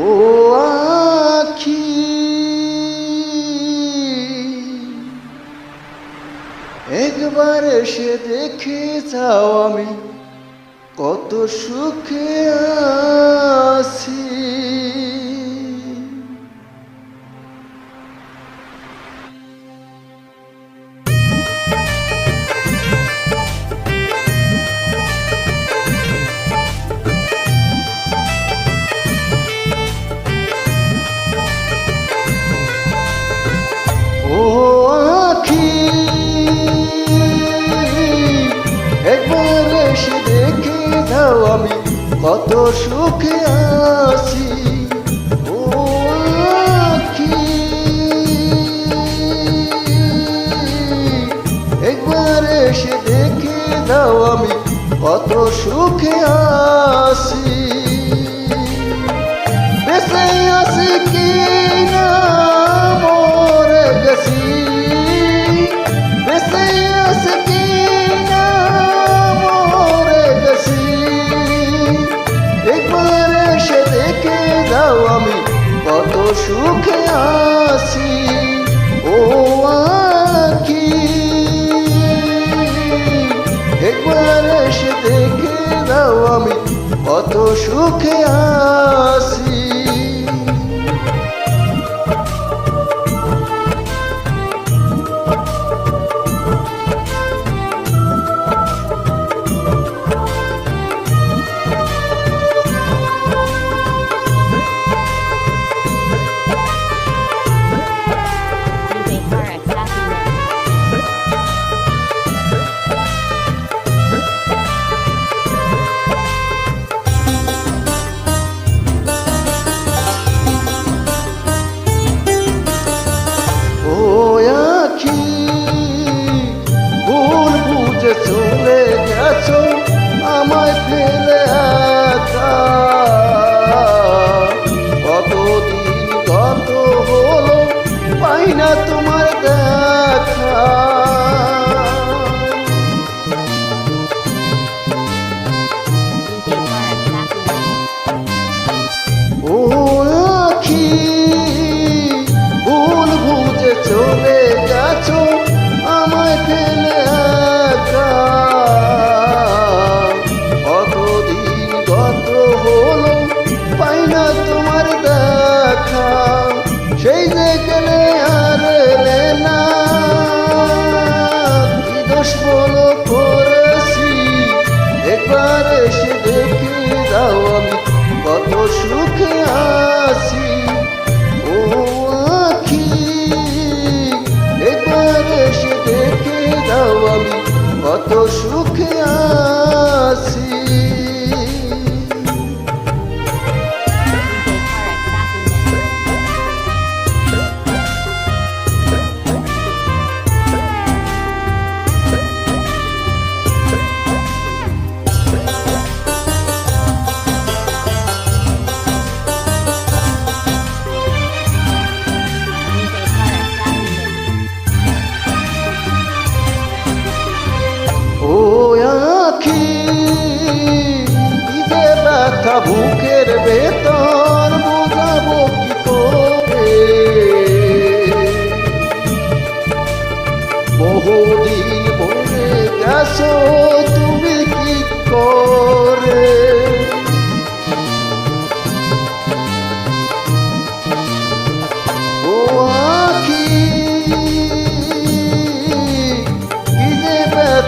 ও আখি। একবার এসে দেখে যাও আমি কত সুখে আছি। কত সুখে আছি একবার এসে দেখে যাও আমি কত সুখে আছি। বেঁচে আছি কি না, মরে গেছি সুখে আসি ও আখি। একবার এসে দেখে দাও আমি কত সুখে আছি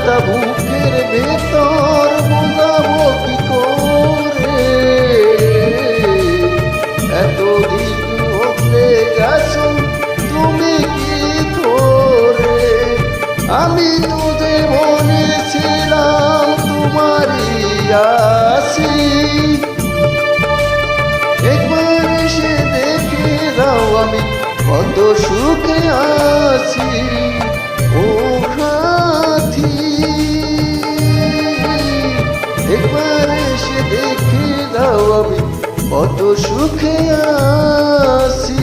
ব্যথা বুকের ভেতর বোঝাবো কি করে? এতদিন বদলে গেছো, তুমি কি করে? আমি তো যে মনে ছিলাম তোমারই আসি একবার এসে দেখে দাও আমি কত সুখে আছি। আমি কত সুখে আছি।